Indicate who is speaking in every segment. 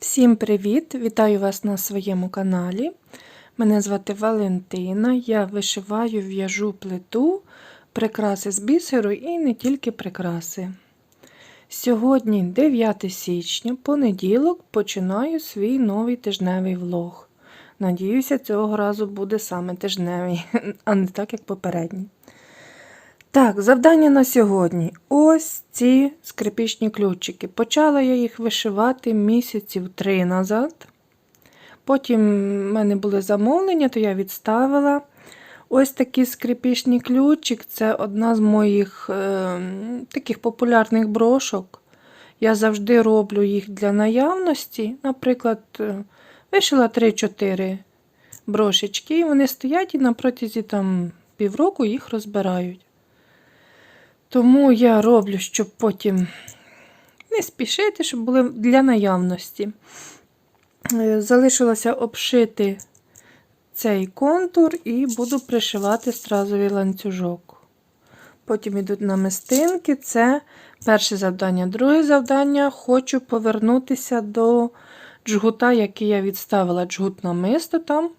Speaker 1: Всім привіт! Вітаю вас на своєму каналі. Мене звати Валентина. Я вишиваю, в'яжу плиту, прикраси з бісеру і не тільки прикраси. Сьогодні 9 січня, понеділок, починаю свій новий тижневий влог. Надіюся, цього разу буде саме тижневий, а не так, як попередній. Так, завдання на сьогодні. Ось ці скрипічні ключики. Почала я їх вишивати місяців три назад. Потім в мене були замовлення, то я відставила. Ось такий скрипічний ключик це одна з моїх е, таких популярних брошок. Я завжди роблю їх для наявності. Наприклад, е, вишила 3-4 брошечки, і вони стоять і на протязі там, півроку їх розбирають. Тому я роблю, щоб потім не спішити, щоб були для наявності. Е, Залишилося обшити цей контур і буду пришивати стразовий ланцюжок. Потім йдуть намистинки. Це перше завдання. Друге завдання хочу повернутися до джгута, який я відставила джгут намисто там.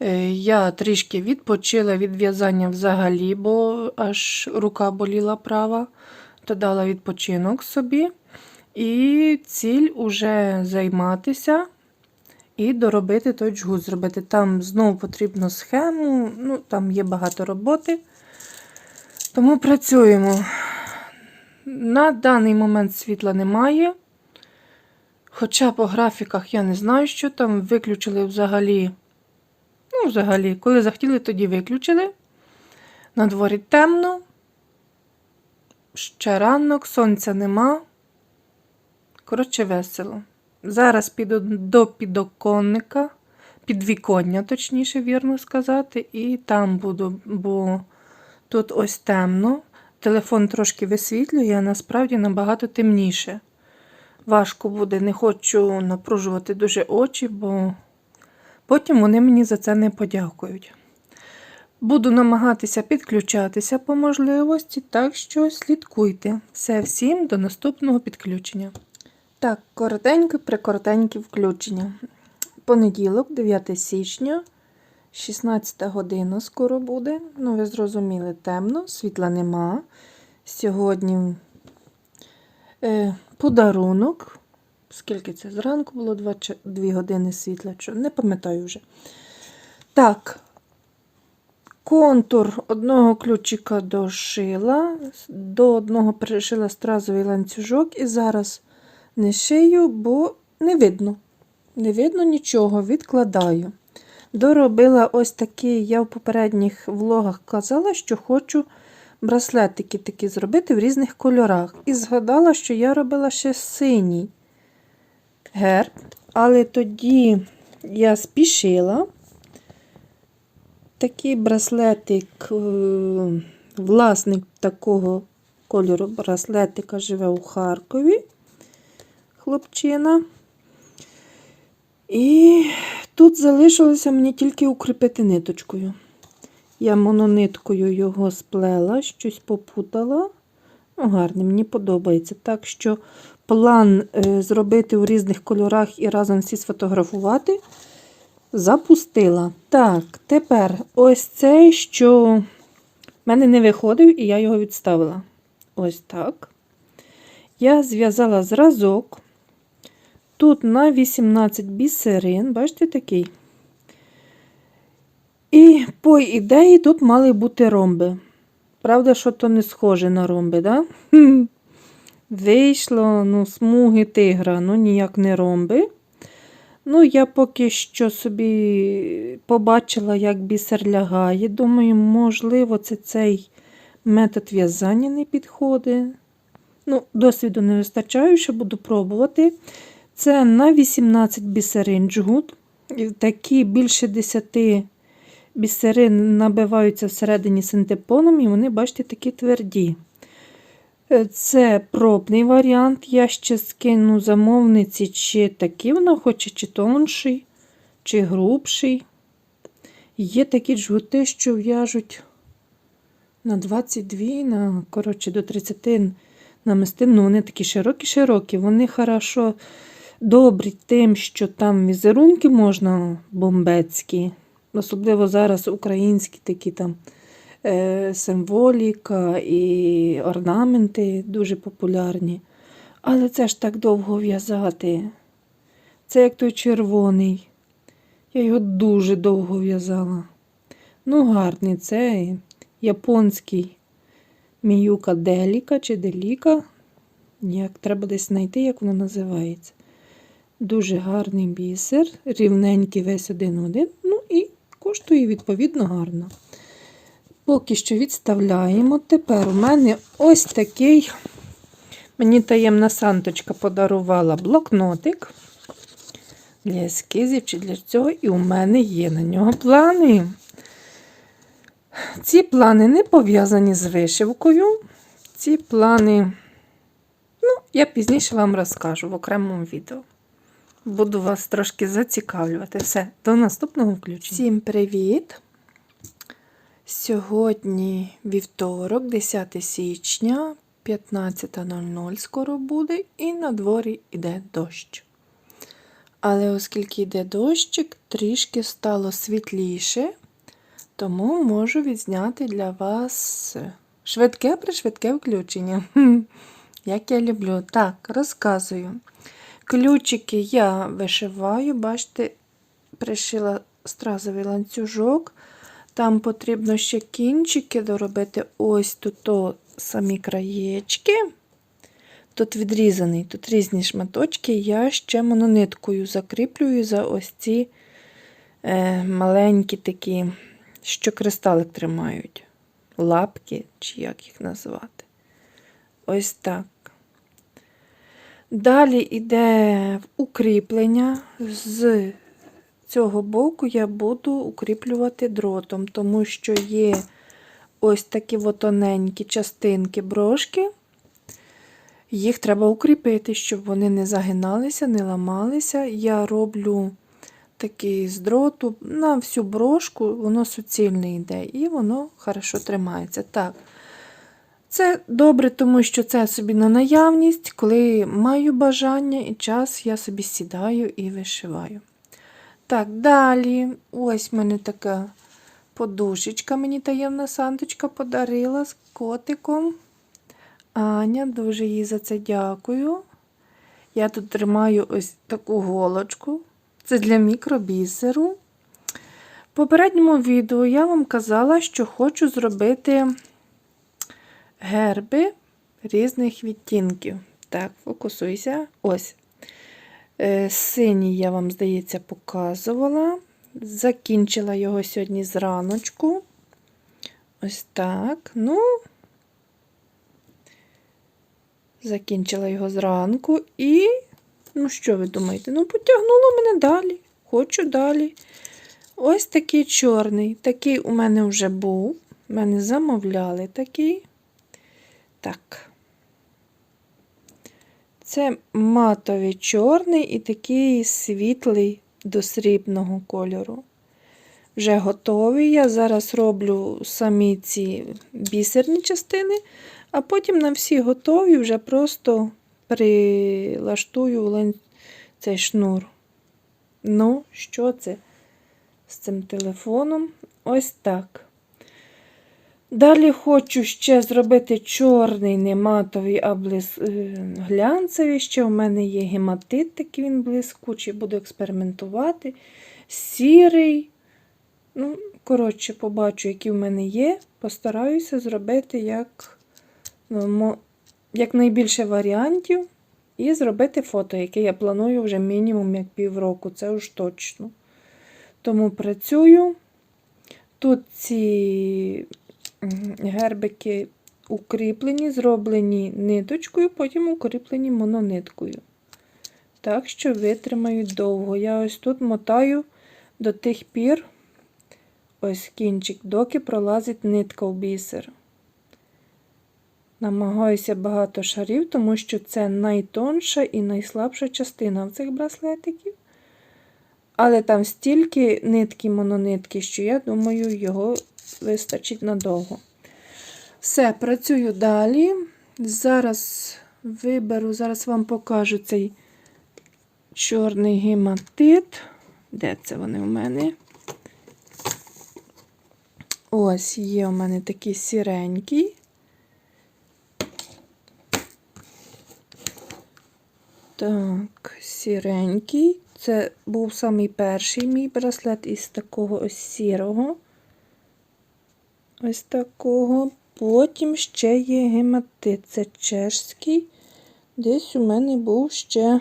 Speaker 1: Е, Я трішки відпочила від в'язання взагалі, бо аж рука боліла права, то дала відпочинок собі. І ціль уже займатися і доробити той джгут зробити. Там знову потрібно схему, ну там є багато роботи. Тому працюємо. На даний момент світла немає. Хоча по графіках я не знаю, що там виключили взагалі. Ну, взагалі, коли захотіли, тоді виключили. На дворі темно, ще ранок, сонця нема. Коротше, весело. Зараз піду до підоконника, підвіконня, точніше, вірно сказати, і там буду, бо тут ось темно. Телефон трошки висвітлює, а насправді набагато темніше. Важко буде, не хочу напружувати дуже очі, бо Потім вони мені за це не подякують. Буду намагатися підключатися по можливості, так що слідкуйте. Все всім до наступного підключення. Так, коротеньке, прикоротеньке включення. Понеділок, 9 січня, 16 година скоро буде. Ну, ви зрозуміли, темно, світла нема. Сьогодні е, подарунок Скільки це? Зранку було 2, 2 години світла, не пам'ятаю вже. Так, контур одного ключика дошила, до одного перешила стразовий ланцюжок, і зараз не шию, бо не видно. Не видно нічого, відкладаю. Доробила ось такий, я в попередніх влогах казала, що хочу браслетики такі зробити в різних кольорах. І згадала, що я робила ще синій герб, але тоді я спішила. Такий браслетик, е, власник такого кольору браслетика живе у Харкові, хлопчина. І тут залишилося мені тільки укріпити ниточкою. Я монониткою його сплела, щось попутала. Ну, гарний, мені подобається. Так що план е, зробити у різних кольорах і разом всі сфотографувати. Запустила. Так, тепер ось цей, що в мене не виходив, і я його відставила. Ось так. Я зв'язала зразок. Тут на 18 бісерин, бачите, такий. І по ідеї тут мали бути ромби. Правда, що то не схоже на ромби, да? Вийшло, ну, смуги тигра, ну ніяк не ромби. Ну, я поки що собі побачила, як бісер лягає. Думаю, можливо, це цей метод в'язання не підходить. Ну, Досвіду не вистачаю, що буду пробувати. Це на 18 бісерин джгут. Такі більше 10 бісерин набиваються всередині синтепоном, і вони, бачите, такі тверді. Е, це пробний варіант. Я ще скину замовниці, чи такий вона хоче, чи тонший, чи грубший. Є такі джгути, що в'яжуть на 22, на, коротше, до 30 намистин. Ну, вони такі широкі-широкі, вони хорошо Добрі тим, що там візерунки можна бомбецькі, особливо зараз українські такі там е, символіка і орнаменти дуже популярні. Але це ж так довго в'язати. Це як той червоний. Я його дуже довго в'язала. Ну, гарний цей японський міюка деліка чи деліка. Як треба десь знайти, як воно називається. Дуже гарний бісер, рівненький весь один-один. Ну коштує відповідно гарно. Поки що відставляємо. Тепер у мене ось такий. Мені таємна санточка подарувала блокнотик для ескізів чи для цього, і у мене є на нього плани. Ці плани не пов'язані з вишивкою. Ці плани, ну, я пізніше вам розкажу в окремому відео. Буду вас трошки зацікавлювати. Все, до наступного включення. Всім привіт! Сьогодні вівторок, 10 січня, 15.00 скоро буде, і на дворі йде дощ. Але оскільки йде дощик, трішки стало світліше, тому можу відзняти для вас швидке пришвидке включення. Як я люблю. Так, розказую. Ключики я вишиваю, бачите, пришила стразовий ланцюжок. Там потрібно ще кінчики доробити ось тут самі краєчки. Тут відрізаний, тут різні шматочки. Я ще монониткою закріплюю за ось ці е, маленькі такі, що кристалик тримають. Лапки, чи як їх назвати. Ось так. Далі йде укріплення. З цього боку я буду укріплювати дротом, тому що є ось такі тоненькі частинки брошки. Їх треба укріпити, щоб вони не загиналися, не ламалися. Я роблю такий з дроту на всю брошку, воно суцільне йде, і воно хорошо тримається. Так. Це добре, тому що це собі на наявність, коли маю бажання і час, я собі сідаю і вишиваю. Так, далі, ось в мене така подушечка, мені таємна санточка подарила з котиком. Аня, дуже їй за це дякую. Я тут тримаю ось таку голочку. Це для мікробісеру. В попередньому відео я вам казала, що хочу зробити герби різних відтінків. Так, фокусуйся. Ось. Е, Синій, я вам, здається, показувала. Закінчила його сьогодні зраночку. Ось так. Ну, закінчила його зранку і, ну, що ви думаєте? Ну, потягнуло мене далі. Хочу далі. Ось такий чорний. Такий у мене вже був. У Мене замовляли такий. Так. Це матовий чорний і такий світлий до срібного кольору. Вже готовий. Я зараз роблю самі ці бісерні частини, а потім на всі готові вже просто прилаштую цей шнур. Ну, що це з цим телефоном? Ось так. Далі хочу ще зробити чорний, не матовий, а блис... е, глянцевий. Ще у мене є гематит, такий він блискучий, буду експериментувати. Сірий. Ну, коротше, побачу, які в мене є. Постараюся зробити як, ну, як найбільше варіантів. І зробити фото, яке я планую вже мінімум як півроку, це уж точно. Тому працюю. Тут ці гербики укріплені, зроблені ниточкою, потім укріплені монониткою. Так що витримають довго. Я ось тут мотаю до тих пір, ось кінчик, доки пролазить нитка в бісер. Намагаюся багато шарів, тому що це найтонша і найслабша частина в цих браслетиків. Але там стільки нитки, мононитки, що я думаю, його вистачить надовго. Все, працюю далі. Зараз виберу, зараз вам покажу цей чорний гематит. Де це вони в мене? Ось є у мене такий сіренький. Так, сіренький. Це був самий перший мій браслет із такого ось сірого. Ось такого. Потім ще є гематит. Це чешський. Десь у мене був ще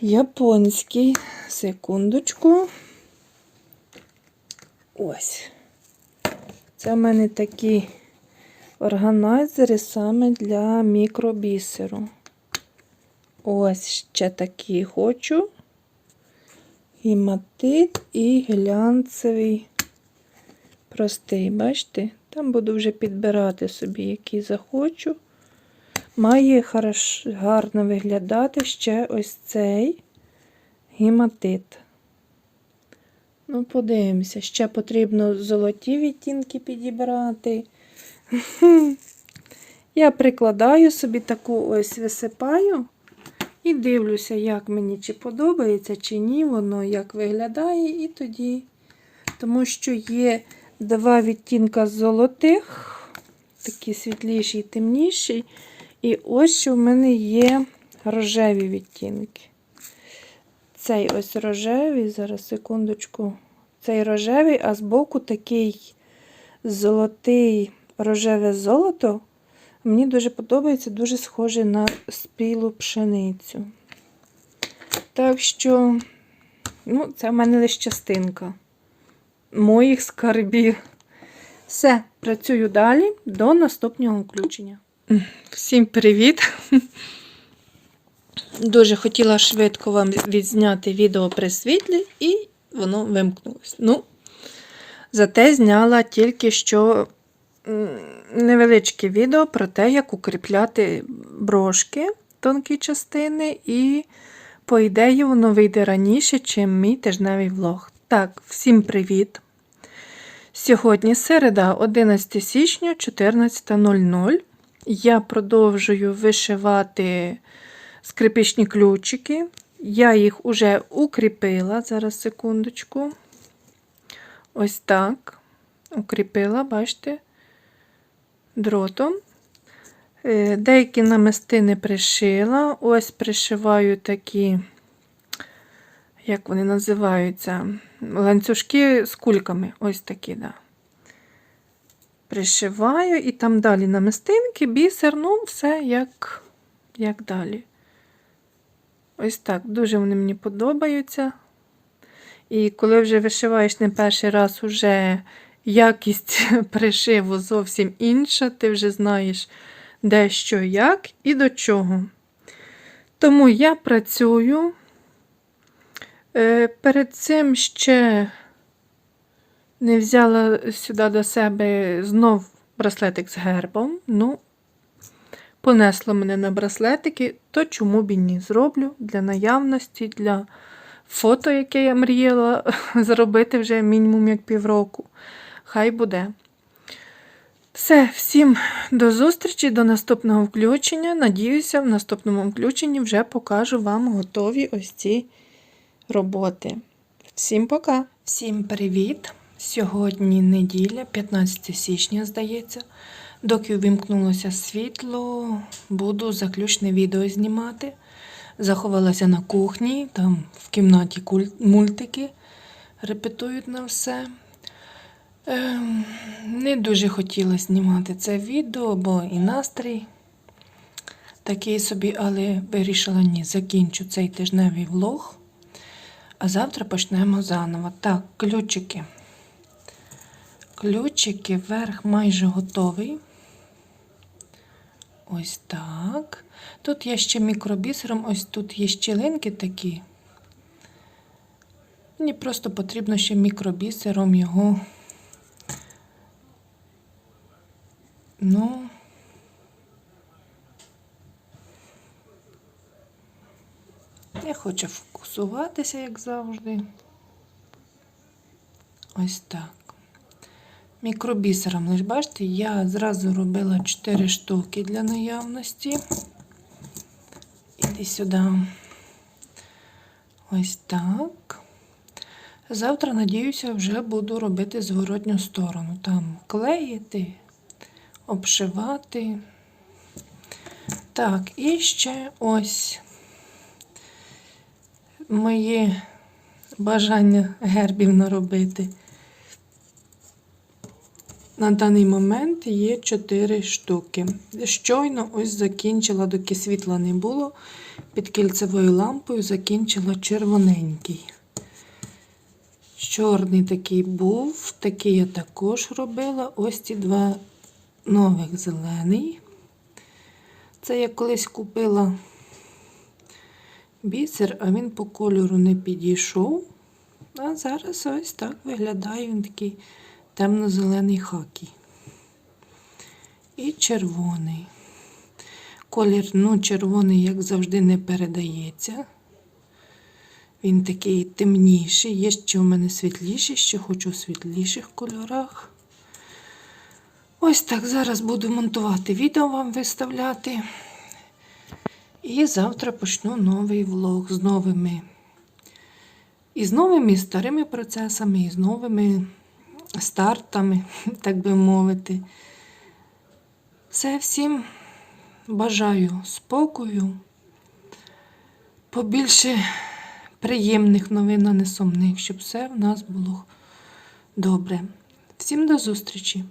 Speaker 1: японський. Секундочку. Ось. Це в мене такі органайзери саме для мікробісеру. Ось ще такі хочу. Гематит і глянцевий простий. Бачите? Там буду вже підбирати собі, який захочу. Має хорош, гарно виглядати ще ось цей гематит. Ну, подивимося, ще потрібно золоті відтінки підібрати. Я прикладаю собі таку ось висипаю і дивлюся, як мені чи подобається, чи ні, воно як виглядає, і тоді, тому що є два відтінка золотих, такі світліші і темніші. І ось що в мене є рожеві відтінки. Цей ось рожевий, зараз секундочку. Цей рожевий, а збоку такий золотий рожеве золото. Мені дуже подобається, дуже схоже на спілу пшеницю. Так що, ну, це в мене лише частинка моїх скарбів. Все, працюю далі до наступного включення. Всім привіт! Дуже хотіла швидко вам відзняти відео при світлі, і воно вимкнулося. Ну, зате зняла тільки що невеличке відео про те, як укріпляти брошки тонкі частини, і, по ідеї, воно вийде раніше, чим мій тижневий влог. Так, всім привіт! Сьогодні середа, 11 січня 14.00. Я продовжую вишивати скрипічні ключики. Я їх уже укріпила. Зараз секундочку. Ось так. Укріпила, бачите, дротом. Е, Деякі намистини пришила. Ось пришиваю такі, як вони називаються, ланцюжки з кульками. Ось такі, да. Пришиваю і там далі намистинки, бісер, ну, все як, як далі. Ось так, дуже вони мені подобаються. І коли вже вишиваєш не перший раз, уже якість пришиву зовсім інша, ти вже знаєш, де що, як і до чого. Тому я працюю. Е, Перед цим ще не взяла сюди до себе знов браслетик з гербом. Ну, понесло мене на браслетики, то чому б і ні зроблю для наявності, для фото, яке я мріяла зробити вже мінімум як півроку. Хай буде. Все, всім до зустрічі, до наступного включення. Надіюся, в наступному включенні вже покажу вам готові ось ці роботи. Всім пока! Всім привіт! Сьогодні неділя, 15 січня, здається. Доки увімкнулося світло, буду заключне відео знімати. Заховалася на кухні, там в кімнаті мультики репетують на все. Ем, не дуже хотіла знімати це відео, бо і настрій такий собі, але вирішила ні, закінчу цей тижневий влог. А завтра почнемо заново. Так, ключики. Ключики верх майже готовий. Ось так. Тут я ще мікробісером, ось тут є щілинки такі. Мені просто потрібно ще мікробісером його. Ну, не хоче фокусуватися, як завжди. Ось так. Мікробісером, лиш бачите, я зразу робила 4 штуки для наявності. Іди сюди. Ось так. Завтра, надіюся, вже буду робити зворотню сторону. Там клеїти, обшивати. Так, і ще ось мої бажання гербів наробити. На даний момент є 4 штуки. Щойно ось закінчила, доки світла не було, під кільцевою лампою закінчила червоненький. Чорний такий був, такий я також робила. Ось ці два нових зелений. Це я колись купила бісер, а він по кольору не підійшов. А зараз ось так виглядає він такий темно-зелений хакій. І червоний. Колір, ну, червоний, як завжди, не передається. Він такий темніший. Є ще у мене світліший, ще хочу у світліших кольорах. Ось так зараз буду монтувати відео вам виставляти. І завтра почну новий влог з новими. І з новими старими процесами, і з новими стартами, так би мовити. Все всім бажаю спокою, побільше приємних новин, а не сумних, щоб все в нас було добре. Всім до зустрічі!